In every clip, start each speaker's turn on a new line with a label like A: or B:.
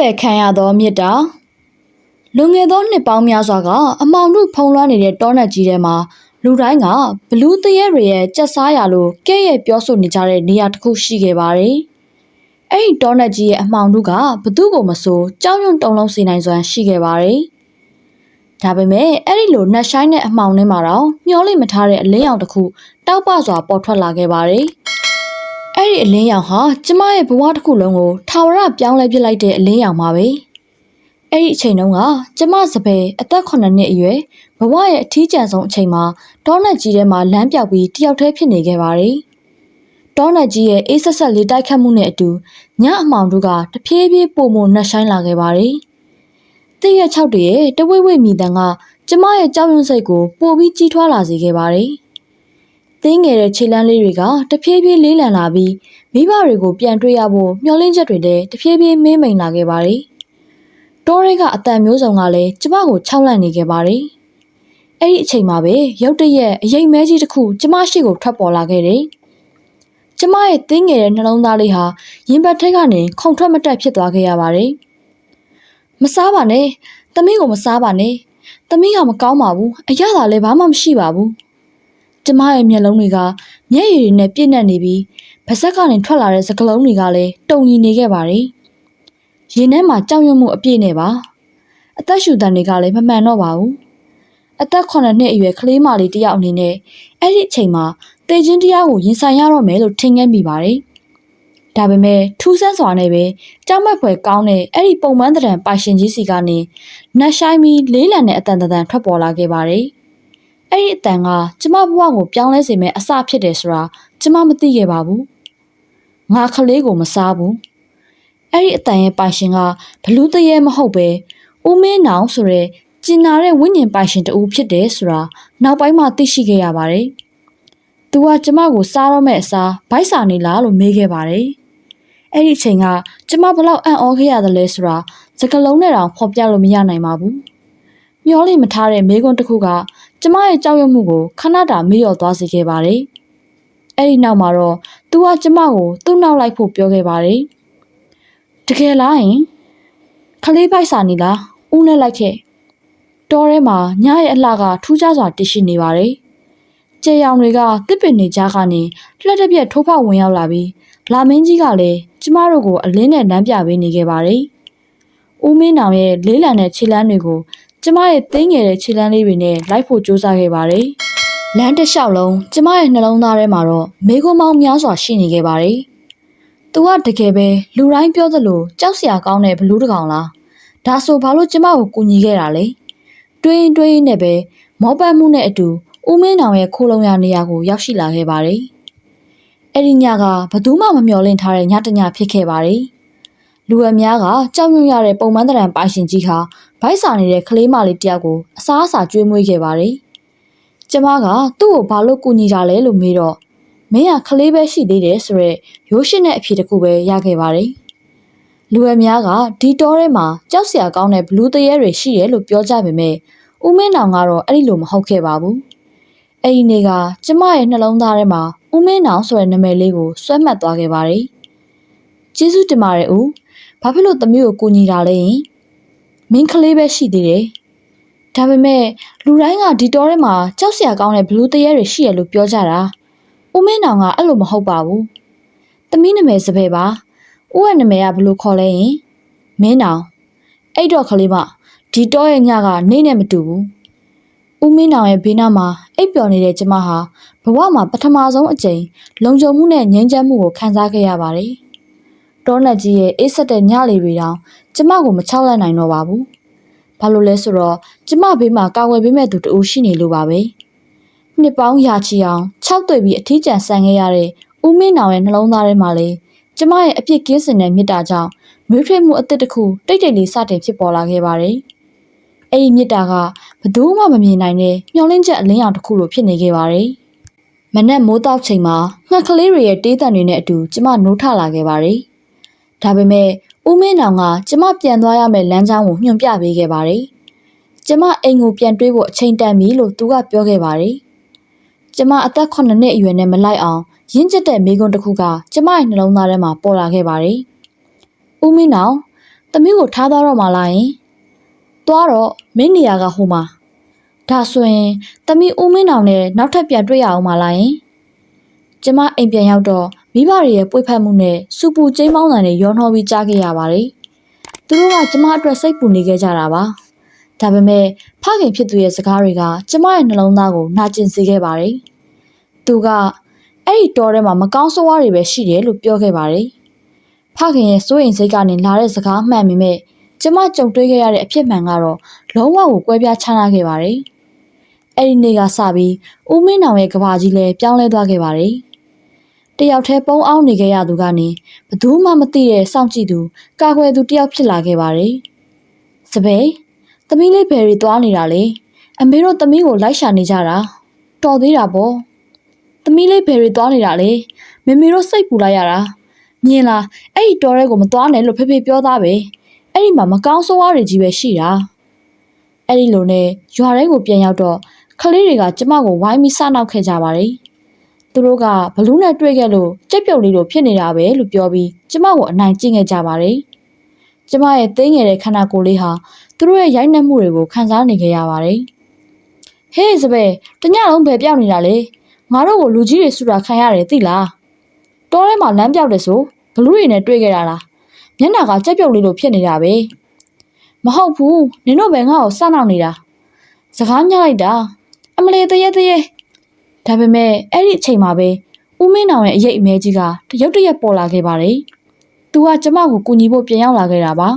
A: ပယ်ခံရသောမြစ်တာလွန်ခဲ့သောနှစ်ပေါင်းများစွာကအမောင်တို့ဖုံးလွှမ်းနေတဲ့တောနက်ကြီးထဲမှာလူတိုင်းကဘလူးသရဲတွေရဲ့ကြက်စားရလို့ကဲ့ရဲ့ပြောဆိုနေကြတဲ့နေရာတစ်ခုရှိခဲ့ပါတယ်။အဲ့ဒီတောနက်ကြီးရဲ့အမောင်တို့ကဘသူ့ကိုမဆိုကြောက်ရွံ့တုန်လုံးစေနိုင်စွမ်းရှိခဲ့ပါတယ်။ဒါပေမဲ့အဲ့ဒီလိုနှက်ဆိုင်တဲ့အမောင်ထဲမှာတော့မျောလိမထားတဲ့အလင်းရောင်တစ်ခုတောက်ပစွာပေါ်ထွက်လာခဲ့ပါတယ်။ အဲ့ဒီအလင်းရောင်ဟာကျမရဲ့ဘဝတစ်ခုလုံးကိုထာဝရပြောင်းလဲပစ်လိုက်တဲ့အလင်းရောင်ပါပဲ။အဲ့ဒီအချိန်တုန်းကကျမစပယ်အသက်9နှစ်အရွယ်ဘဝရဲ့အထီးကျန်ဆုံးအချိန်မှာတောနက်ကြီးထဲမှာလမ်းပြောက်ပြီးတယောက်တည်းဖြစ်နေခဲ့ပါတယ်။တောနက်ကြီးရဲ့အေးဆက်ဆက်လေးတိုက်ခတ်မှုနဲ့အတူညအမောင်တို့ကတဖြည်းဖြည်းပုံမနှက်ဆိုင်လာခဲ့ပါတယ်။တည့်ရက်၆တည်းရဲ့တဝိဝိမိတန်ကကျမရဲ့ကြောက်ရွံ့စိတ်ကိုပိုပြီးကြီးထွားလာစေခဲ့ပါတယ်။ တင်းငယ်တဲ့ခြေလမ်းလေးတွေကတဖြည်းဖြည်းလေးလံလာပြီးမိဘတွေကိုပြန်တွေ့ရဖို့မျှော်လင့်ချက်တွေလည်းတဖြည်းဖြည်းမေးမိန်လာခဲ့ပါတယ်။တောရဲကအတန်မျိုးစုံကလည်းကျမကိုခြောက်လန့်နေခဲ့ပါတယ်။အဲ့ဒီအချိန်မှာပဲရုတ်တရက်အရင်မဲကြီးတစ်ခုကျမရှိကိုထွက်ပေါ်လာခဲ့တယ်။ကျမရဲ့တင်းငယ်တဲ့နှလုံးသားလေးဟာရင်ဘတ်ထက်ကနေခုန်ထွက်မတက်ဖြစ်သွားခဲ့ရပါတယ်။မစားပါနဲ့။သမီးကိုမစားပါနဲ့။သမီးကမကောင်းပါဘူး။အရသာလည်းဘာမှမရှိပါဘူး။ ကျမရဲ့မျက်လုံးတွေကမျက်ရည်တွေနဲ့ပြည့်နှက်နေပြီးပါဇက်ကနေထွက်လာတဲ့စကလုံးတွေကလည်းတုံရီနေခဲ့ပါတယ်။ရင်ထဲမှာကြောက်ရွံ့မှုအပြည့်နဲ့ပါ။အသက်ရှူတန်တွေကလည်းမမှန်တော့ပါဘူး။အသက်9နှစ်အရွယ်ကလေးမလေးတစ်ယောက်အနေနဲ့အဲ့ဒီအချိန်မှာတေချင်းတရားကိုရင်ဆိုင်ရတော့မယ်လို့ထင်ခဲ့မိပါတယ်။ဒါပေမဲ့ထူးဆန်းစွာနဲ့ပဲကြောက်မက်ဖွယ်ကောင်းတဲ့အဲ့ဒီပုံမှန်တံပိုင်ရှင်ကြီးစီကနေနှက်ဆိုင်ပြီးလေးလံတဲ့အတန်တန်ထွက်ပေါ်လာခဲ့ပါတယ်။ အဲ့ဒီအတန်ကကျမဘဝကိုပြောင်းလဲစေမယ့်အစဖြစ်တယ်ဆိုတာကျမမသိခဲ့ပါဘူး။ငါကလေးကိုမစားဘူး။အဲ့ဒီအတန်ရဲ့ပိုင်ရှင်ကဘလူးတရဲမဟုတ်ပဲဦးမင်းနောင်ဆိုတဲ့ကျင်နာတဲ့ဝိညာဉ်ပိုင်ရှင်တူဖြစ်တယ်ဆိုတာနောက်ပိုင်းမှသိရှိခဲ့ရပါတယ်။ "तू ကကျမကိုစားတော့မဲ့အစားဗိုက်စာနေလားလို့မေးခဲ့ပါတယ်။အဲ့ဒီအချိန်ကကျမဘလောက်အံ့ဩခဲ့ရသလဲဆိုတာစကလုံးနဲ့တောင်ဖော်ပြလို့မရနိုင်ပါဘူး။မျောလိမထားတဲ့မေးခွန်းတစ်ခုက ကျမရဲ့ကြောက်ရွံ့မှုကိုခဏတာမေ့လျော့သွားစေခဲ့ပါတယ်။အဲ့ဒီနောက်မှာတော့ "तू ကကျမကိုသူ့နောက်လိုက်ဖို့ပြောခဲ့ပါတယ်။တကယ်လားယင်ခလေးပိုက်စာနေလားဦးနဲ့လိုက်ခဲ့တောထဲမှာညရဲ့အလှကထူးခြားစွာတရှိနေပါတယ်။ကျေရောင်တွေကတစ်ပင်နေကြားကနေလှက်တစ်ပြက်ထိုးဖောက်ဝင်ရောက်လာပြီးလာမင်းကြီးကလည်းကျမတို့ကိုအလင်းနဲ့လမ်းပြပေးနေခဲ့ပါတယ်။ဦးမင်းနောင်ရဲ့လေးလံတဲ့ခြေလမ်းတွေကို ကျမရဲ့သိငယ်တဲ့ခြေလမ်းလေးတွေနဲ့လိုက်ဖို့ကြိုးစားခဲ့ပါတယ်။လမ်းတစ်လျှောက်လုံးကျမရဲ့နှလုံးသားထဲမှာတော့မေကွန်မောင်းများစွာရှိနေခဲ့ပါတယ်။သူကတကယ်ပဲလူတိုင်းပြောသလိုကြောက်စရာကောင်းတဲ့ဘလူးတကောင်လား။ဒါဆိုဘာလို့ကျမကိုကူညီခဲ့တာလဲ။တွေးတွေးနဲ့ပဲမောပတ်မှုနဲ့အတူဦးမင်းနောင်ရဲ့ခိုးလုံရနေရာကိုရောက်ရှိလာခဲ့ပါတယ်။အဲ့ဒီညကဘသူမှမမျှော်လင့်ထားတဲ့ညတညဖြစ်ခဲ့ပါတယ်။ လူအများကကြောက်ရွံ့ရတဲ့ပုံမှန်တရံပိုင်ရှင်ကြီးဟာဗိုက်စာနေတဲ့ကလေးမလေးတယောက်ကိုအစားအစာကျွေးမွေးခဲ့ပါတယ်။ကျမကသူ့ကိုဘာလို့ကူညီကြလဲလို့မေးတော့မင်းကကလေးပဲရှိသေးတယ်ဆိုရက်ရိုးရှင်းတဲ့အဖြေတစ်ခုပဲရခဲ့ပါတယ်။လူအများကဒီတောထဲမှာကြောက်စရာကောင်းတဲ့ဘလူးတရဲတွေရှိတယ်လို့ပြောကြပေမဲ့ဦးမင်းနောင်ကတော့အဲ့ဒီလိုမဟုတ်ခဲ့ပါဘူး။အဲ့ဒီနေ့ကကျမရဲ့နှလုံးသားထဲမှာဦးမင်းနောင်ဆိုတဲ့နာမည်လေးကိုစွဲမှတ်သွားခဲ့ပါတယ်။ကျေးဇူးတင်ပါတယ်ဦး။ ဘာဖြစ်လို့သမီးကိုကူညီတာလဲယင်။မင်းကလေးပဲရှိသေးတယ်။ဒါပေမဲ့လူတိုင်းကဒီတောထဲမှာကြောက်စရာကောင်းတဲ့ဘလူးတရဲတွေရှိရလို့ပြောကြတာ။ဦးမင်းနောင်ကအဲ့လိုမဟုတ်ပါဘူး။သမီးနာမည်စပယ်ပါ။ဦးရဲ့နာမည်ကဘယ်လိုခေါ်လဲယင်။မင်းနောင်အဲ့တော့ကလေးမဒီတောရဲ့ညကနေနဲ့မတူဘူး။ဦးမင်းနောင်ရဲ့ဘေးနားမှာအိပ်ပျော်နေတဲ့ကျမဟာဘဝမှာပထမဆုံးအကြိမ်လုံခြုံမှုနဲ့ငြိမ်းချမ်းမှုကိုခံစားခဲ့ရပါတယ်။ တောနက်ကြီးရဲ့အေးဆက်တဲ့ညလေးတွေတောင်ကျမကိုမချောက်လန့်နိုင်တော့ပါဘူး။ဘာလို့လဲဆိုတော့ကျမဘေးမှာကာဝယ်ပေးမဲ့သူတူရှိနေလို့ပါပဲ။နှစ်ပေါင်းရာချီအောင်၆တွေ့ပြီးအထီးကျန်ဆန်ခဲ့ရတဲ့ဦးမင်းနောင်ရဲ့နှလုံးသားထဲမှာလေကျမရဲ့အပြစ်ကင်းစင်တဲ့မေတ္တာကြောင့်မွေးထွေးမှုအသစ်တစ်ခုတိတ်တိတ်လေးစတင်ဖြစ်ပေါ်လာခဲ့ပါတယ်။အဲ့ဒီမေတ္တာကဘယ်သူမှမမြင်နိုင်တဲ့မျောလင်းချက်အလင်းရောင်တစ်ခုလိုဖြစ်နေခဲ့ပါတယ်။မနက်မိုးတောက်ချိန်မှာငှက်ကလေးတွေရဲ့တေးတန်တွေနဲ့အတူကျမနိုးထလာခဲ့ပါတယ်။ ဒါပေမဲ့ဦးမင်းနောင်ကကျမပြန်သွားရမယ့်လမ်းကြောင်းကိုညွှန်ပြပေးခဲ့ပါတယ်။ကျမအိမ်ကိုပြန်တွေးဖို့အချိန်တန်ပြီလို့သူကပြောခဲ့ပါတယ်။ကျမအသက်9နှစ်အရွယ်နဲ့မလိုက်အောင်ရင့်ကျက်တဲ့မိကွန်းတစ်ခုကကျမရဲ့နှလုံးသားထဲမှာပေါ်လာခဲ့ပါတယ်။ဦးမင်းနောင်သမီးကိုထားသွားတော့မှလားယင်သွားတော့မင်းနေရာကဟိုမှာဒါဆိုရင်သမီးဦးမင်းအောင်နဲ့နောက်ထပ်ပြန်တွေ့ရအောင်မလားယင်ကျမအိမ်ပြန်ရောက်တော့ မိဘတွေရဲ့ပွေဖက်မှုနဲ့စူပူကျိမ်းမောင်းတန်တွေရောနှောပြီးကြားခဲ့ရပါတယ်သူတို့ကကျမအတွက်စိတ်ပူနေခဲ့ကြတာပါဒါပေမဲ့ဖခင်ဖြစ်သူရဲ့စကားတွေကကျမရဲ့နှလုံးသားကိုနာကျင်စေခဲ့ပါတယ်သူကအဲ့ဒီတောထဲမှာမကောင်းဆိုးဝါးတွေပဲရှိတယ်လို့ပြောခဲ့ပါတယ်ဖခင်ရဲ့စိုးရိမ်စိတ်ကနေလာတဲ့စကားမှန်ပေမဲ့ကျမကြုံတွေ့ခဲ့ရတဲ့အဖြစ်မှန်ကတော့လုံးဝကိုကွဲပြားခြားနားခဲ့ပါတယ်အဲ့ဒီနေ့ကစပြီးဦးမင်းနောင်ရဲ့ကဘာကြီးလည်းပြောင်းလဲသွားခဲ့ပါတယ် တယောက်တည်းပုံအောင်နေခဲ့ရသူကနေဘသူမှမသိတဲ့စောင့်ကြည့်သူကာကွယ်သူတယောက်ဖြစ်လာခဲ့ပါတယ်စပယ်သမီးလေးဘယ်ရီသွားနေတာလဲအမေတို့သမီးကိုလိုက်ရှာနေကြတာတော်သေးတာပေါ့သမီးလေးဘယ်ရီသွားနေတာလဲမေမေတို့စိတ်ပူလိုက်ရတာမြင်လားအဲ့ဒီတော်ရဲကိုမသွားနဲ့လို့ဖေဖေပြောသားပဲအဲ့ဒီမှာမကောင်းဆိုးဝါးတွေကြီးပဲရှိတာအဲ့ဒီလိုနဲ့ရွာထဲကိုပြန်ရောက်တော့ကလေးတွေကကျမကိုဝိုင်းပြီးစနောက်ခဲ့ကြပါတယ် သူတို့ကဘလူးနဲ့တွေ့ခဲ့လို့ကြက်ပြုတ်လေးလိုဖြစ်နေတာပဲလို့ပြောပြီးကျမကိုအနိုင်ကျင့်ခဲ့ကြပါတယ်ကျမရဲ့သိငယ်တဲ့ခန္ဓာကိုယ်လေးဟာသူတို့ရဲ့ရိုက်နှက်မှုတွေကိုခံစားနေခဲ့ရပါတယ်။ဟေးစပယ်တညလုံးပဲပြောက်နေတာလေငါတို့ကိုလူကြီးတွေဆူတာခံရတယ်သိလား။တောထဲမှာလမ်းပြောက်တယ်ဆိုဘလူးတွေနဲ့တွေ့ခဲ့တာလား။မျက်နှာကကြက်ပြုတ်လေးလိုဖြစ်နေတာပဲ။မဟုတ်ဘူးနင်တို့ပဲငါ့ကိုစနောက်နေတာ။စကားညှလိုက်တာအမလေးတရေတရေ ဒါပေမဲ့အဲ့ဒီအချိန်မှာပဲဦးမင်းနောင်ရဲ့အရေးအမဲကြီးကတရုတ်တရက်ပေါ်လာခဲ့ပါတယ်။သူကကျမကိုကူညီဖို့ပြန်ရောက်လာခဲ့တာပါ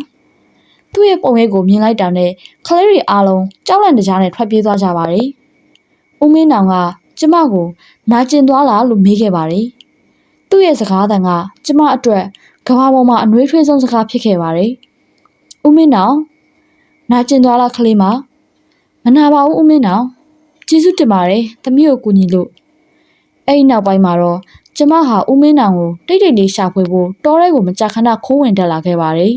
A: ။သူ့ရဲ့ပုံရိပ်ကိုမြင်လိုက်တာနဲ့ကလေးတွေအားလုံးကြောက်လန့်တကြားနဲ့ထွက်ပြေးသွားကြပါတယ်။ဦးမင်းနောင်ကကျမကိုနာကျင်သွားလားလို့မေးခဲ့ပါတယ်။သူ့ရဲ့စကားသံကကျမအတွက်ကဘာပေါ်မှာအနှွေးထွေးဆုံးစကားဖြစ်ခဲ့ပါတယ်။ဦးမင်းနောင်နာကျင်သွားလားကလေးမမနာပါဘူးဦးမင်းနောင် ကျေးဇူးတင်ပါတယ်သမီးကိုကူညီလို့အဲ့ဒီနောက်ပိုင်းမှာတော့ကျမဟာဦးမင်းနောင်ကိုတိတ်တိတ်လေးရှာဖွေဖို့တောထဲကိုမကြာခဏခိုးဝင်တက်လာခဲ့ပါတယ်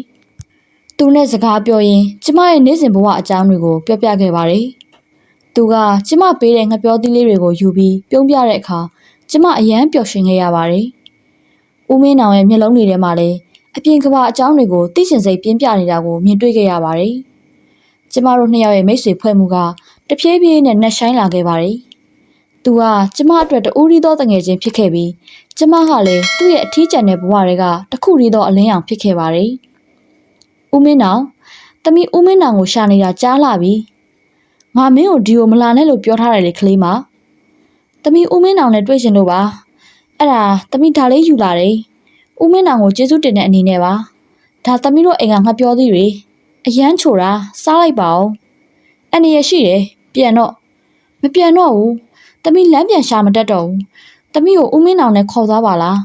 A: ။သူနဲ့စကားပြောရင်းကျမရဲ့နေ့စဉ်ဘဝအကြောင်းတွေကိုပြောပြခဲ့ပါတယ်။သူကကျမပေးတဲ့ငပြောသီးလေးတွေကိုယူပြီးပြုံးပြတဲ့အခါကျမအယမ်းပျော်ရွှင်ခဲ့ရပါတယ်။ဦးမင်းနောင်ရဲ့မျက်လုံးတွေထဲမှာလည်းအပြင်ကဘာအကြောင်းတွေကိုသိချင်စိတ်ပြင်းပြနေတာကိုမြင်တွေ့ခဲ့ရပါတယ်။ကျမတို့နှစ်ယောက်ရဲ့မိတ်ဆွေဖွဲ့မှုက တဖြည်းဖြည်းနဲ့နှက်ဆိုင်လာခဲ့ပါတယ်။သူကကျမအတွက်တူရီသောတငယ်ချင်းဖြစ်ခဲ့ပြီးကျမကလည်းသူ့ရဲ့အထီးကျန်တဲ့ဘဝတွေကတခုရီသောအလင်းရောင်ဖြစ်ခဲ့ပါတယ်။ဦးမင်းနောင်တမီဦးမင်းနောင်ကိုရှာနေတာကြားလာပြီ။ငါမင်းကိုဒီကိုမလာနဲ့လို့ပြောထားတယ်လေကလေးမ။တမီဦးမင်းနောင်နဲ့တွေ့ရှင်လို့ပါ။အဲ့ဒါတမီဒါလေးယူလာတယ်။ဦးမင်းနောင်ကိုကျေးဇူးတင်တဲ့အနေနဲ့ပါ။ဒါတမီတို့အိမ်ကငါပြောသေးတယ်။အရန်ချိုတာစားလိုက်ပါဦး။အနေရရှိတယ် ပြန်တော့မပြန်တော့ဘူး။တမီလမ်းပြန်ရှာမတတ်တော့ဘူး။တမီကိုဦးမင်းနောင်နဲ့ခေါ်သွားပါလား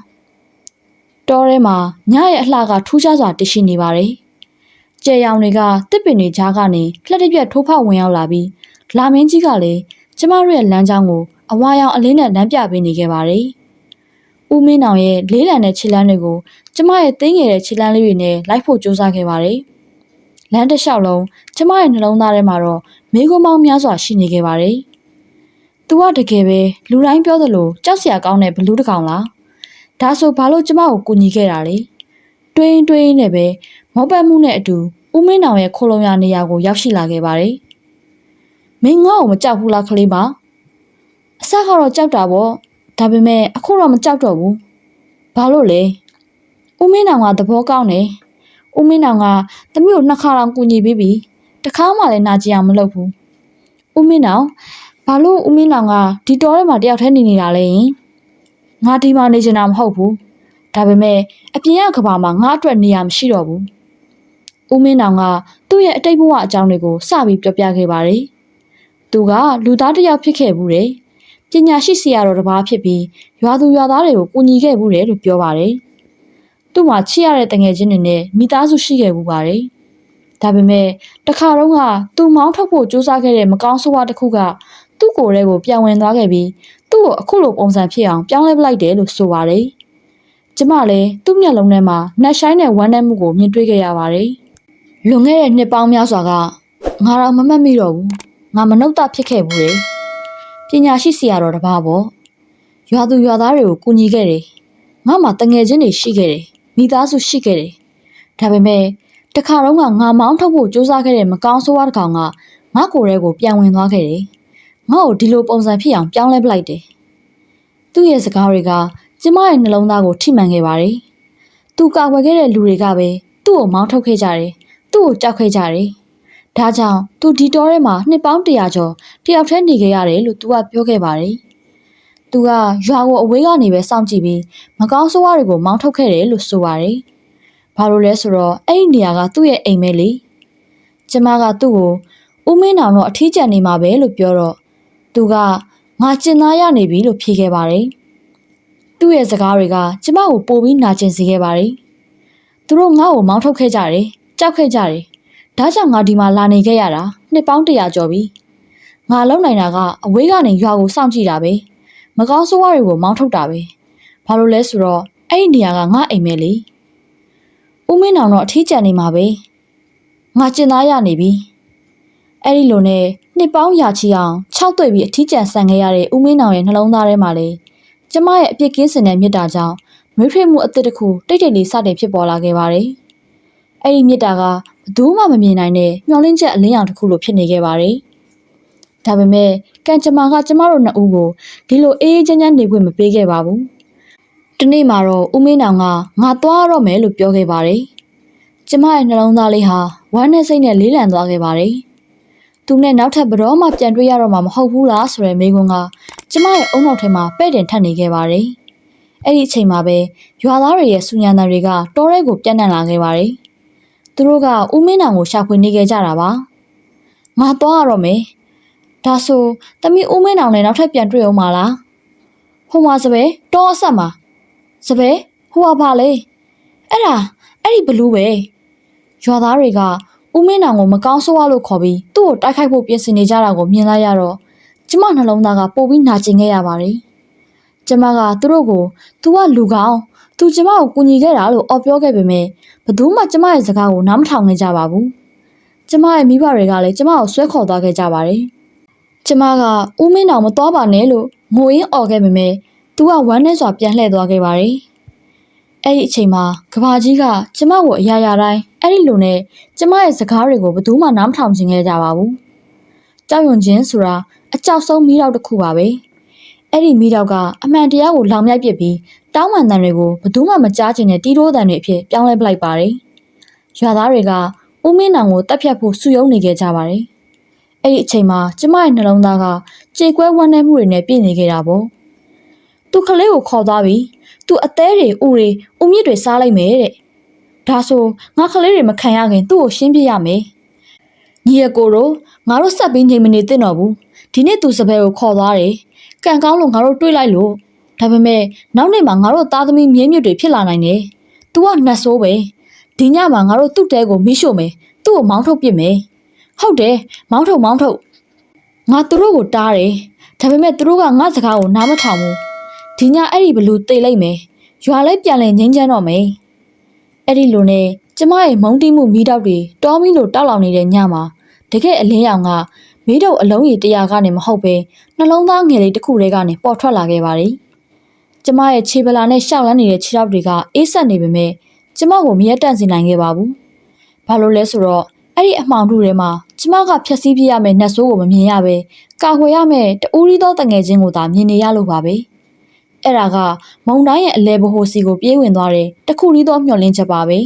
A: ။တောထဲမှာညရဲ့အလှကထူးခြားစွာတရှိနေပါတယ်။ကြဲရောင်တွေကတစ်ပင်တွေကြားကနေလှက်တစ်ပြက်ထိုးဖောက်ဝင်ရောက်လာပြီးလာမင်းကြီးကလည်းကျမတို့ရဲ့လမ်းကြောင်းကိုအဝါရောင်အလင်းနဲ့လမ်းပြပေးနေခဲ့ပါတယ်။ဦးမင်းနောင်ရဲ့လေးလံတဲ့ခြေလမ်းတွေကိုကျမရဲ့သိငယ်တဲ့ခြေလမ်းလေးတွေနဲ့လိုက်ဖို့ကြိုးစားခဲ့ပါတယ်။ လမ်းတစ်လျှောက်လုံးကျမရဲ့နှလုံးသားထဲမှာတော့မိကုံမောင်းများစွာရှိနေခဲ့ပါတယ်။သူကတကယ်ပဲလူတိုင်းပြောသလိုကြောက်စရာကောင်းတဲ့ဘလူးတစ်ကောင်လား။ဒါဆိုဘာလို့ကျမကိုကူညီခဲ့တာလဲ။တွင်းတွင်းနဲ့ပဲမောပတ်မှုနဲ့အတူဦးမင်းနောင်ရဲ့ခိုလုံရနေရာကိုရောက်ရှိလာခဲ့ပါတယ်။မင်းငါ့ကိုမကြောက်ဘူးလားကလေးမ။အဆက်ကတော့ကြောက်တာပေါ့။ဒါပေမဲ့အခုတော့မကြောက်တော့ဘူး။ဘာလို့လဲ။ဦးမင်းနောင်ကသဘောကောင်းတယ်။ ဦးမင်းနောင်ကတမီးကိုနှစ်ခါတောင်ကူညီပြီးပြီ။တခါမှလည်းနာကျင်အောင်မလုပ်ဘူး။ဦးမင်းနောင်ဘာလို့ဦးမင်းနောင်ကဒီတော်ထဲမှာတယောက်တည်းနေနေတာလဲယင်။ငါဒီမှာနေချင်တာမဟုတ်ဘူး။ဒါပေမဲ့အပြင်ကကဘာမှာငါအတွက်နေရာမရှိတော့ဘူး။ဦးမင်းနောင်ကသူ့ရဲ့အတိတ်ဘဝအကြောင်းတွေကိုစပြီးပြောပြခဲ့ပါတယ်။သူကလူသားတစ်ယောက်ဖြစ်ခဲ့ဘူးတယ်။ပညာရှိဆရာတော်တစ်ပါးဖြစ်ပြီးရွာသူရွာသားတွေကိုကူညီခဲ့ဘူးတယ်လို့ပြောပါတယ်။ သူ့မှာချစ်ရတဲ့တငယ်ချင်းတွေနဲ့မိသားစုရှိခဲ့ဘူးပါတယ်။ဒါပေမဲ့တခါတော့ကသူမောင်းထုတ်ဖို့ကြိုးစားခဲ့တဲ့မကောင်းဆိုးဝါးတစ်ခုကသူ့ကိုယ်ထဲကိုပြန်ဝင်သွားခဲ့ပြီးသူ့ကိုအခုလိုပုံစံဖြစ်အောင်ပြောင်းလဲပလိုက်တယ်လို့ဆိုပါတယ်။ကျမလည်းသူ့မျက်လုံးထဲမှာနှက်ဆိုင်တဲ့ဝမ်းနည်းမှုကိုမြင်တွေ့ခဲ့ရပါတယ်။လွန်ခဲ့တဲ့နှစ်ပေါင်းများစွာကငါတော့မမှတ်မိတော့ဘူး။ငါမနှုတ်တဖြစ်ခဲ့ဘူးလေ။ပညာရှိဆရာတော်တစ်ပါးပေါ့။ရွာသူရွာသားတွေကိုကူညီခဲ့တယ်။ငါမှတငယ်ချင်းတွေရှိခဲ့တယ်။ မိသားစုရှိခဲ့တယ်။ဒါပေမဲ့တခါတော့ကငါမောင်းထုတ်ဖို့စူးစမ်းခဲ့တဲ့မကောင်းဆိုးဝါးတစ်ကောင်ကငါကိုယ်ရဲကိုပြန်ဝင်သွားခဲ့တယ်ငါ့ကိုဒီလိုပုံစံဖြစ်အောင်ပြောင်းလဲပလိုက်တယ်သူ့ရဲ့စကားတွေကကျမရဲ့နှလုံးသားကိုထိမှန်ခဲ့ပါတယ်သူကာကွယ်ခဲ့တဲ့လူတွေကပဲသူ့ကိုမောင်းထုတ်ခဲ့ကြတယ်သူ့ကိုကြောက်ခဲ့ကြတယ်ဒါကြောင့်သူဒီတော်ထဲမှာနှစ်ပေါင်း100ကျော်တယောက်တည်းနေခဲ့ရတယ်လို့သူကပြောခဲ့ပါတယ် သူကရွာကိုအဝေးကနေပဲစောင့်ကြည့်ပြီးမကောင်းဆိုးဝါးတွေကိုမောင်းထုတ်ခဲ့တယ်လို့ဆိုပါတယ်။ဘာလို့လဲဆိုတော့အဲ့ဒီနေရာကသူ့ရဲ့အိမ်ပဲလေ။ကျမကသူ့ကိုဦးမင်းနောင်တော့အထီးကျန်နေမှာပဲလို့ပြောတော့သူကငါကျင်သားရနေပြီလို့ဖြေခဲ့ပါတယ်။သူ့ရဲ့စကားတွေကကျမကိုပိုပြီးနာကျင်စေခဲ့ပါတယ်။သူတို့ငါ့ကိုမောင်းထုတ်ခဲ့ကြတယ်။ကြောက်ခဲ့ကြတယ်။ဒါကြောင့်ငါဒီမှာလာနေခဲ့ရတာနှစ်ပေါင်းတရာကျော်ပြီ။ငါလုံနိုင်တာကအဝေးကနေရွာကိုစောင့်ကြည့်တာပဲ။ မကောင်းဆိုးဝါးတွေကိုမောင်းထုတ်တာပဲ။ဘာလို့လဲဆိုတော့အဲ့ဒီနေရာကငါအိမ်ပဲလေ။ဦးမင်းနောင်တော့အထီးကျန်နေမှာပဲ။ငါကျင်သားရနေပြီ။အဲ့ဒီလိုနဲ့နှစ်ပေါင်းရာချီအောင်၆တွေ့ပြီးအထီးကျန်ဆန်ခဲ့ရတဲ့ဦးမင်းနောင်ရဲ့နှလုံးသားထဲမှာလေကျမရဲ့အပြစ်ကင်းစင်တဲ့မြတ်တာကြောင့်နှွေးထွေးမှုအသစ်တစ်ခုတိတ်တိတ်လေးစတင်ဖြစ်ပေါ်လာခဲ့ပါတယ်။အဲ့ဒီမြတ်တာကဘယ်သူမှမမြင်နိုင်တဲ့မျောလင်းချက်အလင်းရောင်တစ်ခုလိုဖြစ်နေခဲ့ပါတယ်။ဒါပေမဲ့ ကံကြမ္မာကကျမတို့နှစ်ဦးကိုဒီလိုအေးအေးချမ်းချမ်းနေခွင့်မပေးခဲ့ပါဘူး။ဒီနေ့မှာတော့ဦးမင်းနောင်ကငါသွားတော့မယ်လို့ပြောခဲ့ပါတယ်။ကျမရဲ့နှလုံးသားလေးဟာဝမ်းနဲ့စိတ်နဲ့လေးလံသွားခဲ့ပါတယ်။သူနဲ့နောက်ထပ်ဘယ်တော့မှပြန်တွေ့ရတော့မှာမဟုတ်ဘူးလားဆိုတဲ့မိကွန်းကကျမရဲ့အုံနောက်ထဲမှာပဲ့တင်ထပ်နေခဲ့ပါတယ်။အဲ့ဒီအချိန်မှာပဲရွာသားတွေရဲ့စူညံတံတွေကတောထဲကိုပြန့်နှံ့လာခဲ့ပါတယ်။သူတို့ကဦးမင်းနောင်ကိုရှာဖွေနေခဲ့ကြတာပါ။ငါသွားရတော့မယ်။ ဒါဆိုတမီးဦးမင်းနောင်နဲ့နောက်ထပ်ပြန်တွေ့အောင်မလား။ဟိုမှာစပယ်တောအဆက်မှာစပယ်ဟိုကပါလေ။အဲ့ဒါအဲ့ဒီဘလူးပဲ။ရွာသားတွေကဦးမင်းနောင်ကိုမကောင်းဆိုးရလို့ခေါ်ပြီးသူ့ကိုတိုက်ခိုက်ဖို့ပြင်ဆင်နေကြတာကိုမြင်လိုက်ရတော့ကျမနှလုံးသားကပိုပြီးနာကျင်ခဲ့ရပါတယ်။ကျမကသူတို့ကို "तू ကလူကောင်း तू ကျမကိုကူညီခဲ့တာ လို့အော်ပြောခဲ့ပေမဲ့ဘယ်သူမှကျမရဲ့စကားကိုနားမထောင်ခဲ့ကြပါဘူး။ကျမရဲ့မိဘတွေကလည်းကျမကိုဆွဲခေါ်သွားခဲ့ကြပါတယ်။ ကျမကဦးမင်းတော်မသွားပါနဲ့လို့ငိုရင်းអော်ခဲ့ပေမဲ့ "तू ကဝမ်းနဲ့စွာပြန်လှည့်သွားခဲ့ပါတယ်။အဲ့ဒီအချိန်မှာကဘာကြီးကကျမကိုအရာရာတိုင်းအဲ့ဒီလိုနဲ့ကျမရဲ့စကားတွေကိုဘယ်သူမှနားမထောင်ချင်ခဲ့ကြပါဘူး။ကြောက်ရွံ့ခြင်းဆိုတာအကြောက်ဆုံးမိတော့တစ်ခုပါပဲ။အဲ့ဒီမိတော့ကအမှန်တရားကိုလောင်မြိုက်ပစ်ပြီးတောင်းပန်တန်တွေကိုဘယ်သူမှမကြားချင်တဲ့တီးတိုးတန်တွေအဖြစ်ပြောင်းလဲပလိုက်ပါတယ်။ရွာသားတွေကဦးမင်းနောင်ကိုတက်ဖြတ်ဖို့စုယုံနေခဲ့ကြပါတယ်။ အဲ့ဒီအချိန်မှာကျမရဲ့နှလုံးသားကကြေကွဲဝမ်းနည်းမှုတွေနဲ့ပြည့်နေခဲ့တာပေါ့။သူကလေးကိုခေါ်သွားပြီးသူအသေးတွေဥတွေဥမြစ်တွေစားလိုက်မယ်တဲ့။ဒါဆိုငါကလေးတွေမခံရခင်သူ့ကိုရှင်းပြရမယ်။ညီရကိုတို့ငါတို့ဆက်ပြီးနေမနေသင့်တော့ဘူး။ဒီနေ့သူစပယ်ကိုခေါ်သွားတယ်။ကံကောင်းလို့ငါတို့တွေ့လိုက်လို့ဒါပေမဲ့နောက်နေ့မှာငါတို့သားသမီးမြင်းမြစ်တွေဖြစ်လာနိုင်တယ်။ तू ကနှက်ဆိုးပဲ။ဒီညမှာငါတို့သူ့တဲကိုမိရှို့မယ်။သူ့ကိုမောင်းထုတ်ပစ်မယ်။ ဟုတ်တယ်မောင်းထုတ်မောင်းထုတ်ငါသူတို့ကိုတားတယ်။ဒါပေမဲ့သူတို့ကငါစကားကိုနားမထောင်ဘူး။ဒီညအဲ့ဒီဘလူတိတ်လိုက်မယ်။ရွာလဲပြန်လဲငင်းချမ်းတော့မယ်။အဲ့ဒီလိုနဲ့ကျမရဲ့မုံတိမှုမိတော့တွေတောမီလိုတောက်လောင်နေတဲ့ညမှာတကယ်အလင်းရောင်ကမိတော့အလုံးရည်တရာကနေမဟုတ်ပဲနှလုံးသားငယ်လေးတစ်ခုတည်းကနေပေါ်ထွက်လာခဲ့ပါတယ်။ကျမရဲ့ခြေပလာနဲ့ရှောက်လန်းနေတဲ့ခြေထောက်တွေကအေးဆက်နေပေမဲ့ကျမကိုမရက်တန့်စေနိုင်ခဲ့ပါဘူး။ဘာလို့လဲဆိုတော့ အဲ့ဒီအမှောင်ထုထဲမှာကျမကဖြက်စီးပြရမယ့်နှက်ဆိုးကိုမမြင်ရပဲကာခွေရမယ့်တူရီသောတငယ်ချင်းကိုသာမြင်နေရလို့ပါပဲ။အဲ့ဒါကမုံတိုင်းရဲ့အလဲဘဟိုစီကိုပြေးဝင်သွားတဲ့တခုရီသောမျှော်လင့်ချက်ပါပဲ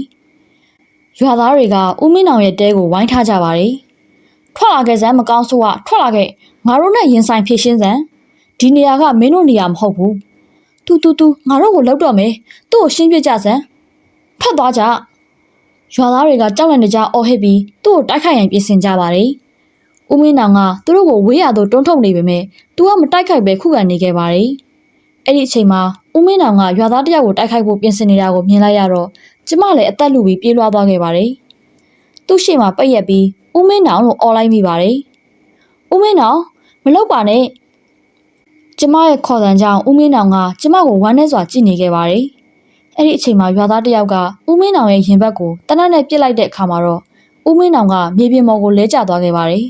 A: ။ရွာသားတွေကဦးမင်းအောင်ရဲ့တဲကိုဝိုင်းထားကြပါတယ်။ထွက်လာခဲ့စမ်းမကောင်းဆိုးကထွက်လာခဲ့ငါတို့နဲ့ရင်ဆိုင်ဖြစ်ရှင်းစမ်းဒီနေရာကမင်းတို့နေရာမဟုတ်ဘူး။တူတူတူငါတို့ကိုလောက်တော့မယ်။သူ့ကိုရှင်းပြကြစမ်း။ဖတ်သွားကြ။ ရွာသားတွေကကြောက်လန့်နေကြအော်ဟစ်ပြီးသူ့ကိုတိုက်ခိုက်ရန်ပြင်ဆင်ကြပါတယ်။ဦးမင်းနောင်ကသူတို့ကိုဝေးရသို့တွန်းထုတ်နေပေမဲ့သူကမတိုက်ခိုက်ပဲခုခံနေခဲ့ပါတယ်။အဲ့ဒီအချိန်မှာဦးမင်းနောင်ကရွာသားတယောက်ကိုတိုက်ခိုက်ဖို့ပြင်ဆင်နေတာကိုမြင်လိုက်ရတော့ကျမလည်းအသက်လူပြီးပြေးလွှားသွားခဲ့ပါတယ်။သူ့ရှေ့မှာပိတ်ရက်ပြီးဦးမင်းနောင်လို့អော်လိုက်မိပါတယ်။ဦးမင်းနောင်မလုပ်ပါနဲ့။ကျမရဲ့ခေါ်တန်ကြောင့်ဦးမင်းနောင်ကကျမကိုဝမ်းနဲ့စွာကြည့်နေခဲ့ပါတယ်။ အဲ့ဒီအချိန်မှာရွာသားတယောက်ကဦးမင်းနောင်ရဲ့ရင်ဘတ်ကိုတနက်နဲ့ပစ်လိုက်တဲ့အခါမှာတော့ဦးမင်းနောင်ကမြေပြင်ပေါ်ကိုလဲကျသွားခဲ့ပါတယ်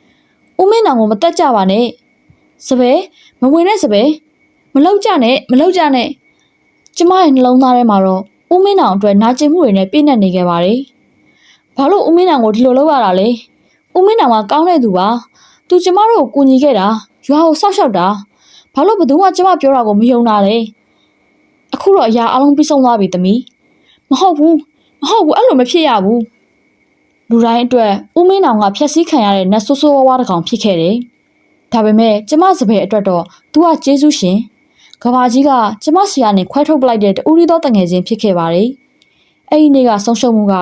A: ။ဦးမင်းနောင်ကိုမတက်ကြပါနဲ့။စပယ်မဝင်နဲ့စပယ်မလောက်ကြနဲ့မလောက်ကြနဲ့ကျမရဲ့နှလုံးသားထဲမှာတော့ဦးမင်းနောင်အတွက်နာကျင်မှုတွေနဲ့ပြည့်နှက်နေခဲ့ပါတယ်ဘာလို့ဦးမင်းနောင်ကိုဒီလိုလုပ်ရတာလဲဦးမင်းနောင်ကကောင်းတဲ့သူပါသူကျမတို့ကိုကူညီခဲ့တာရွာကိုစောက်ရှောက်တာဘာလို့ဘယ်သူမှကျမပြောတာကိုမယုံတာလဲ အခုတော့အရာအလုံးပြီးဆုံးသွားပြီသမီးမဟုတ်ဘူးမဟုတ်ဘူးအဲ့လိုမဖြစ်ရဘူးလူတိုင်းအတွက်ဦးမင်းနောင်ကဖျက်ဆီးခံရတဲ့နတ်ဆိုးဆိုးဝါးဝါးတစ်ကောင်ဖြစ်ခဲ့တယ်ဒါပေမဲ့ကျမစပယ်အတွက်တော့ तू ကကျေးဇူးရှင်ကဘာကြီးကကျမစီကနေခွဲထုတ်ပလိုက်တဲ့တူရီတော်တငယ်ချင်းဖြစ်ခဲ့ပါတယ်အဲ့ဒီနေ့ကဆုံးရှုံးမှုက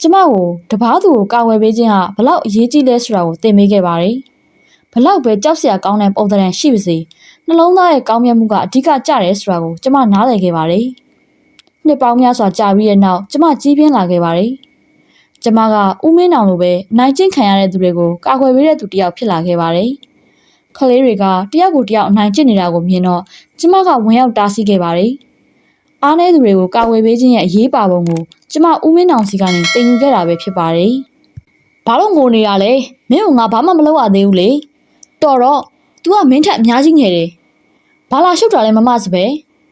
A: ကျမကိုတပားသူကိုကာဝယ်ပေးခြင်းဟာဘလောက်အရေးကြီးလဲဆိုတာကိုသင်ပေးခဲ့ပါတယ်။ဘလောက်ပဲကြောက်စရာကောင်းတဲ့ပုံသဏ္ဍာန်ရှိပါစေ နှလုံးသားရဲ့ကောင်းမြတ်မှုကအဓိကကျတယ်ဆိုတာကိုကျမနားလည်ခဲ့ပါတယ်။နှစ်ပေါင်းများစွာကြာပြီးတဲ့နောက်ကျမကြီးပြင်းလာခဲ့ပါတယ်။ကျမကဦးမင်းအောင်လိုပဲနိုင်ကျင့်ခံရတဲ့သူတွေကိုကာကွယ်ပေးတဲ့သူတစ်ယောက်ဖြစ်လာခဲ့ပါတယ်။ကလေးတွေကတယောက်ကိုတယောက်အနိုင်ကျင့်နေတာကိုမြင်တော့ကျမကဝင်ရောက်တားဆီးခဲ့ပါတယ်။အားနည်းသူတွေကိုကာဝယ်ပေးခြင်းရဲ့အရေးပါပုံကိုကျမဦးမင်းအောင်စီကနေသင်ယူခဲ့တာပဲဖြစ်ပါတယ်။ဘာလို့ငိုနေရလဲ။မင်းကငါဘာမှမလုပ်ရသေးဘူးလေ။တော်တော့ तू ကမင်းထက်အများကြီးငယ်တယ်။ဘာလာရှုပ်တာလဲမမစပဲ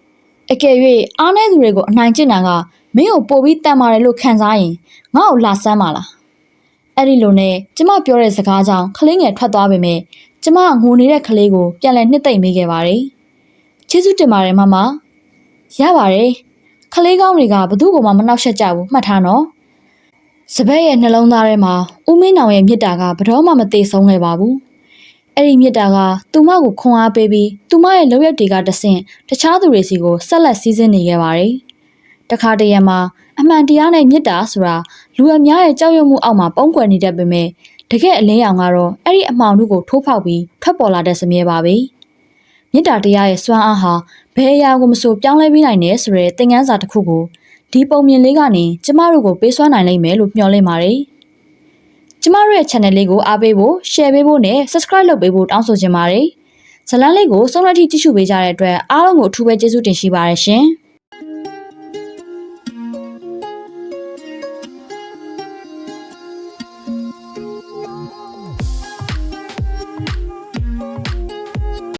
A: ။အကယ်၍အားနည်းသူတွေကိုအနိုင်ကျင့်တာကမင်းကိုပို့ပြီးတန်ပါတယ်လို့ခံစားရင်ငါ့ကိုလာဆမ်းပါလား။အဲ့ဒီလိုနဲ့ကျမပြောတဲ့စကားကြောင့်ခလေးငယ်ထွက်သွားပေမဲ့ကျမကငိုနေတဲ့ခလေးကိုပြန်လဲနှစ်သိမ့်မိခဲ့ပါတယ်။ကျေးဇူးတင်ပါတယ်မမ။ရပါတယ်။ခလေးကောင်းတွေကဘသူ့ကိုမှမနှောက်ယှက်ကြဘူးမှတ်ထားနော်စပက်ရဲ့နှလုံးသားထဲမှာဦးမင်းနောင်ရဲ့မြစ်တာကဘယ်တော့မှမသေးဆုံးခဲ့ပါဘူး အဲ့ဒီမြစ်တာကသူမကိုခွန်အားပေးပြီးသူမရဲ့လောက်ရက်တွေကတဆင့်တခြားသူတွေစီကိုဆက်လက်စီးဆင်းနေခဲ့ပါတယ်တခါတရံမှာအမှန်တရားနဲ့မြစ်တာဆိုတာလူအများရဲ့ကြောက်ရွံ့မှုအောက်မှာပုံကွယ်နေတတ်ပေမဲ့တကယ်အလင်းရောင်ကတော့အဲ့ဒီအမှောင်တို့ကိုထိုးဖောက်ပြီးထွက်ပေါ်လာတဲ့စမြဲပါပဲမြစ်တာတရားရဲ့စွမ်းအားဟာဘယ်အရာကိုမဆိုပြောင်းလဲပေးနိုင်တယ်ဆိုတဲ့သင်ခန်းစာတစ်ခုကိုဒီပုံမြင်လေးကနေကျမတို့ကိုပေးစွမ်းနိုင်လိမ့်မယ်လို့မျှော်လင့်ပါတယ်။ ကျမတို့ရဲ့ channel လေးကိုအားပေးဖို့ share ပေးဖို့နဲ့ subscribe လုပ်ပေးဖို့တောင်းဆိုချင်ပါတယ်။ဇလန်းလေးကိုဆုံးလက်ထိကြည့်ရှုပေးကြတဲ့အတွက်အားလုံးကိုအထူးပဲကျေးဇူးတင်ရှိပါတယ်ရှင်။